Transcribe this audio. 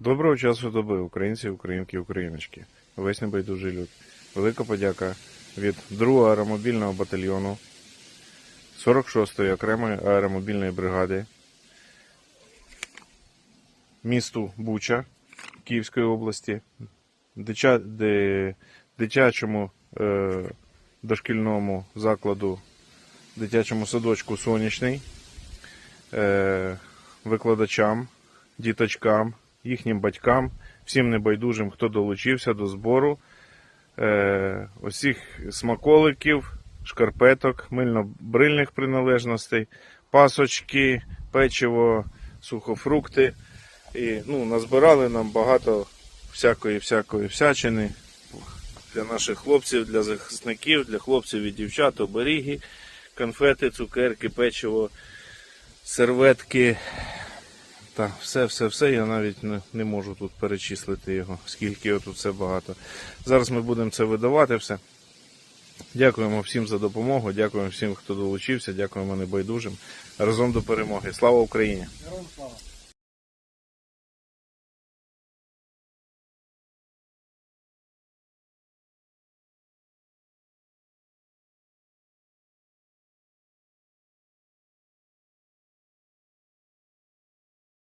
Доброго часу доби, українці, українки, україночки. Весь небайдужий люд. Велика подяка від 2-го аеромобільного батальйону 46-ї окремої аеромобільної бригади місту Буча Київської області, де, дитячому е, дошкільному закладу, дитячому садочку Сонячний, е, викладачам, діточкам, їхнім батькам, всім небайдужим, хто долучився до збору е, усіх смаколиків, шкарпеток, мильно-брильних приналежностей, пасочки, печиво, сухофрукти. І ну, назбирали нам багато всякої всякої всячини для наших хлопців, для захисників, для хлопців і дівчат, оберіги, конфети, цукерки, печиво, серветки. Та все, все, все. Я навіть не, не можу тут перечислити його, скільки тут все багато. Зараз ми будемо це видавати все. Дякуємо всім за допомогу, дякуємо всім, хто долучився, дякуємо небайдужим. Разом до перемоги. Слава Україні!